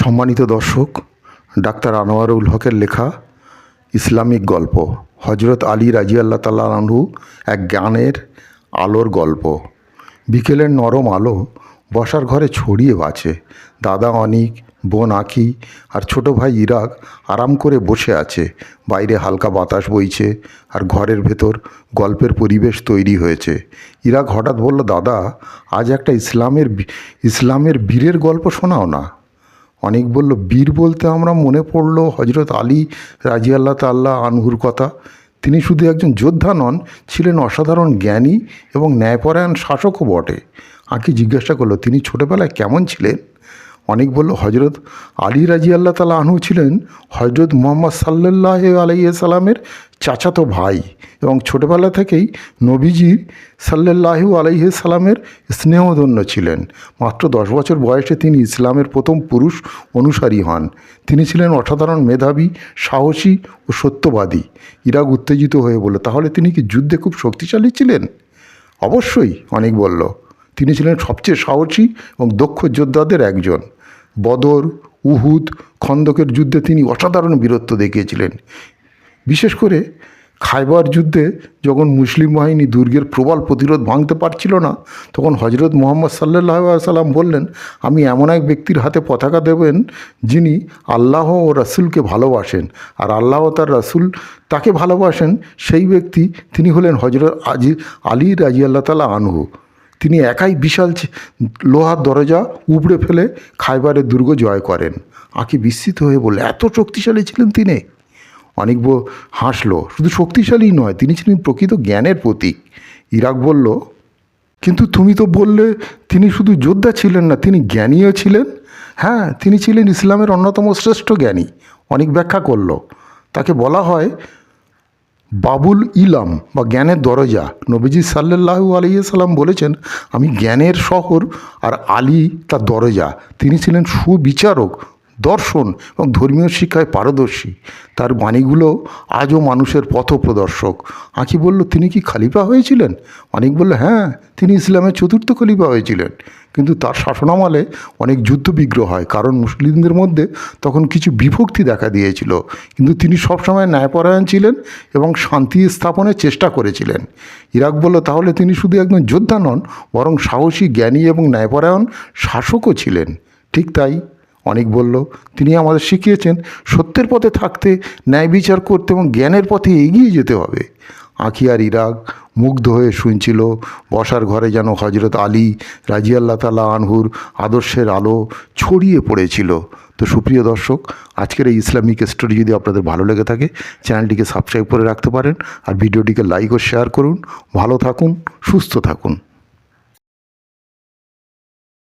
সম্মানিত দর্শক, ডাক্তার আনোয়ারুল হকের লেখা ইসলামিক গল্প হজরত আলী রাজি আল্লাহ তাল্লাহ এক জ্ঞানের আলোর গল্প। বিকেলের নরম আলো বসার ঘরে ছড়িয়ে বাঁচে। দাদা অনিক, বোন আঁখি আর ছোট ভাই ইরাক আরাম করে বসে আছে। বাইরে হালকা বাতাস বইছে আর ঘরের ভেতর গল্পের পরিবেশ তৈরি হয়েছে। ইরাক হঠাৎ বলল, দাদা, আজ একটা ইসলামের ইসলামের বীরের গল্প শোনাও না। অনেক বলল, বীর বলতে আমরা মনে পড়ল হজরত আলী রাজি আল্লাহ তাল্লাহ আনহুর কথা। তিনি শুধু একজন যোদ্ধা নন, ছিলেন অসাধারণ জ্ঞানী এবং ন্যায়পরায়ণ শাসকও বটে। আঁকি জিজ্ঞাসা করল, তিনি ছোটোবেলায় কেমন ছিলেন? অনেক বলল হজরত আলী রাজি আল্লাহ তালা আনহু ছিলেন হজরত মোহাম্মদ সাল্লাহ আলাইসাল্লামের চাচাতো ভাই এবং ছোটোবেলা থেকেই নবীজি সাল্লাহু আলাইহি সাল্লামের স্নেহধন্য ছিলেন। মাত্র দশ বছর বয়সে তিনি ইসলামের প্রথম পুরুষ অনুসারী হন। তিনি ছিলেন অসাধারণ মেধাবী, সাহসী ও সত্যবাদী। ইরাক উত্তেজিত হয়ে বলল, তাহলে তিনি কি যুদ্ধে খুব শক্তিশালী ছিলেন? অবশ্যই অনেক বলল। তিনি ছিলেন সবচেয়ে সাহসী এবং দক্ষ যোদ্ধাদের একজন। বদর, উহুদ খন্দকের যুদ্ধে তিনি অসাধারণ বীরত্ব দেখিয়েছিলেন। বিশেষ করে খাইবার যুদ্ধে যখন মুসলিম বাহিনী দুর্গের প্রবল প্রতিরোধ ভাঙতে পারছিল না, তখন হজরত মোহাম্মদ সাল্লাহ সাল্লাম বললেন, আমি এমন এক ব্যক্তির হাতে পতাকা দেবেন যিনি আল্লাহ ও রাসুলকে ভালোবাসেন। আর আল্লাহ তার রাসুল তাকে ভালোবাসেন, সেই ব্যক্তি তিনি হলেন হজরত আজি, আলী রাজি আল্লাহ তালা আনহু। তিনি একাই বিশাল লোহার দরজা উপড়ে ফেলে খাইবারের দুর্গ জয় করেন। আঁকি বিস্মিত হয়ে বললে, এত শক্তিশালী ছিলেন তিনি? অনেক হাসলো, শুধু শক্তিশালী নয়, তিনি ছিলেন প্রকৃত জ্ঞানের প্রতীক। ইরাক বলল, কিন্তু তুমি তো বললে তিনি শুধু যোদ্ধা ছিলেন না, তিনি জ্ঞানীও ছিলেন? হ্যাঁ তিনি ছিলেন ইসলামের অন্যতম শ্রেষ্ঠ জ্ঞানী। অনেক ব্যাখ্যা করল, তাকে বলা হয় বাবুল ইলাম বা জ্ঞানের দরজা নবীজি সাল্লাহু আলাইসাল্লাম বলেছেন, আমি জ্ঞানের শহর আর আলী তার দরজা। তিনি ছিলেন সুবিচারক দর্শন এবং ধর্মীয় শিক্ষায় পারদর্শী। তার বাণীগুলো আজও মানুষের পথপ্রদর্শক। আঁকি বলল, তিনি কি খালিফা হয়েছিলেন? অনেক বলল হ্যাঁ তিনি ইসলামের চতুর্থ খলিফা হয়েছিলেন। কিন্তু তার শাসনামলে অনেক যুদ্ধ বিগ্রহ হয়। কারণ মুসলিমদের মধ্যে তখন কিছু বিভক্তি দেখা দিয়েছিল। কিন্তু তিনি সবসময় ন্যায়পরায়ণ ছিলেন এবং শান্তি স্থাপনের চেষ্টা করেছিলেন। ইরাক বলল, তাহলে তিনি শুধু একজন যোদ্ধা নন, বরং সাহসী, জ্ঞানী এবং ন্যায়পরায়ণ শাসকও ছিলেন। ঠিক তাই অনেক বলল, তিনি আমাদের শিখিয়েছেন সত্যের পথে থাকতে, ন্যায় বিচার করতে এবং জ্ঞানের পথে এগিয়ে যেতে হবে। আঁখি আর ইরাক মুগ্ধ হয়ে শুনছিল, বসার ঘরে যেন হজরত আলী রাজি আল্লাহ তালা আনহুর আদর্শের আলো ছড়িয়ে পড়েছিল। তো সুপ্রিয় দর্শক, আজকের এই ইসলামিক স্টোরি যদি আপনাদের ভালো লেগে থাকে, চ্যানেলটিকে সাবস্ক্রাইব করে রাখতে পারেন আর ভিডিওটিকে লাইক ও শেয়ার করুন। ভালো থাকুন, সুস্থ থাকুন।